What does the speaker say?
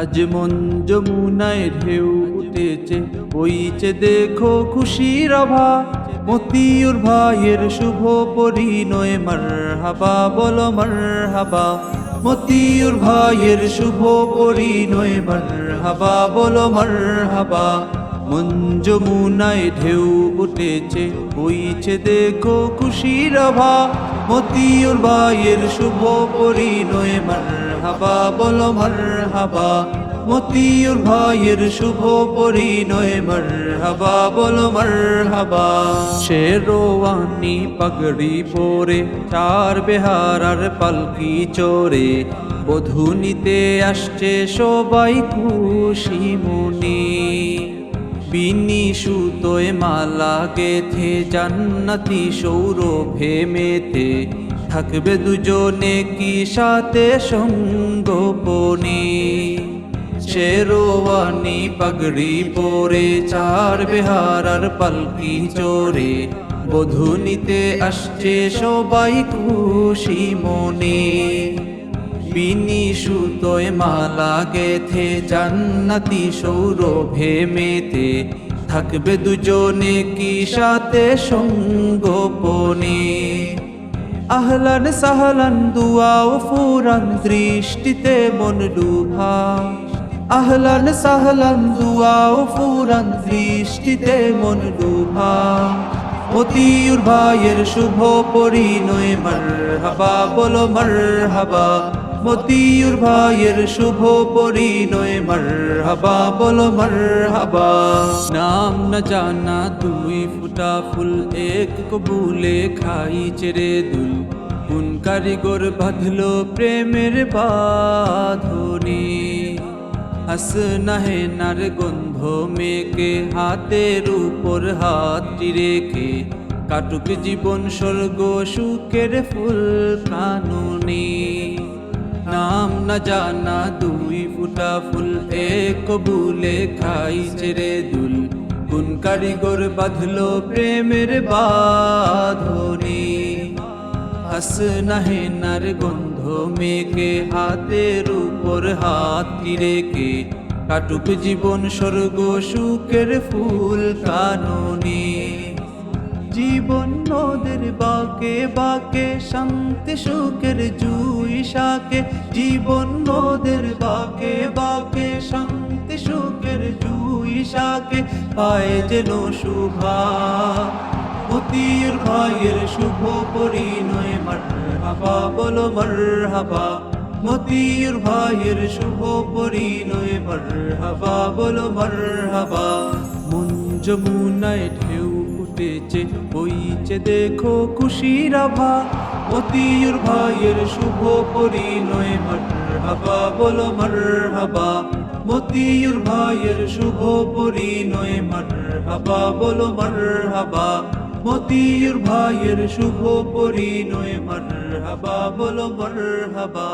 আজ মন যমুনায় ঢেউ উঠেছে, বইছে দেখো খুশির আভা মতিউর ভাইয়ের শুভ পরিণয় মার হাবা বলো মার হাবা মতিউর ভাইয়ের শুভ পরিণয় মার হাবা বলো মার হাবা মন যমুনায় ঢেউ উঠেছে, বইছে দেখো খুশির আভা মতিউর ভাইয়ের শুভ পরিণয় মার হাবা বলো মার হাবা মতিউর ভাইয়ের শুভ পরিণয় মার হাবা বলো মার হাবা শেরোয়ানি পাগড়ি পরে, চার বেহারার পালকি চোরে। বধূ নিতে আসছে সবাই খুশি মনে। বিনি সুতোয় মালা গেথে, জান্নাতি সৌরভে মেতে। থাকবে দুজনে কি সাথে সঙ্গোপনে? শেরোয়ানি পাগড়ি পরে, চার বেহারার পালকি চোরে বধূ নিতে আসছে সবাই খুশি মনে। বিনি সুতোয় মালা গেথে, জান্নাতি সৌরভে মেতে। থাকবে দুজনে কি সাথে সঙ্গোপনে? আহলান সাহলান দুয়াও ফুরান দৃষ্টিতে মন ডুভা আহলান সাহলান দুয়াও ফুরান দৃষ্টিতে মন ডুভা মতিউর ভাইয়ের শুভ পরিণয় মার হাবা বলো মার হাবা মতিউর ভাইয়ের শুভ পরিণয় মার হাবা বলো মার হাবা নাম না জানা, দুই ফুটা ফুল, এক কবুলে খাই চেরে দুল। কোন কারিগর বাঁধলো প্রেমের বাঁধনে। হাসনাহে নার গন্ধ মেকে, হাতের উপর হাতটি রেখে। কাটুক জীবন স্বর্গ, সুখের ফুল কাননে। নাম না জানা, দুই ফুটা ফুল এক কবুলে খাই ছেড়ে দুল। কোন কারিগর বাঁধলো প্রেমের বাঁধনে। হাসনাহে নার গন্ধ মেকে হাতের উপর হাত রেখে কাটুক জীবন স্বর্গ সুখের ফুল কাননে। জীবন নদের বাকে বাকে, শান্তি, সুখের জুই শাকে। জীবন নদের বাকে বাকে, শান্তি, সুখের জুই শাকে। পায় যেন শুভা মতির ভাইয়ের শুভ পরিণয়। মার হাবা বলো মার হাবা মতির ভাইয়ের শুভ পরিণয়। মার হাবা বলো মার হাবা মন যমুনায় উঠেছে বইছে দেখো খুশির আভা। মতির ভাইয়ের শুভ পরিণয় মার হাবা বলো মার হাবা মতির ভাইয়ের শুভ পরিণয় মার হাবা বলো মার হাবা মতির ভাইয়ের শুভ পরিণয় মার হাবা বলো মার হাবা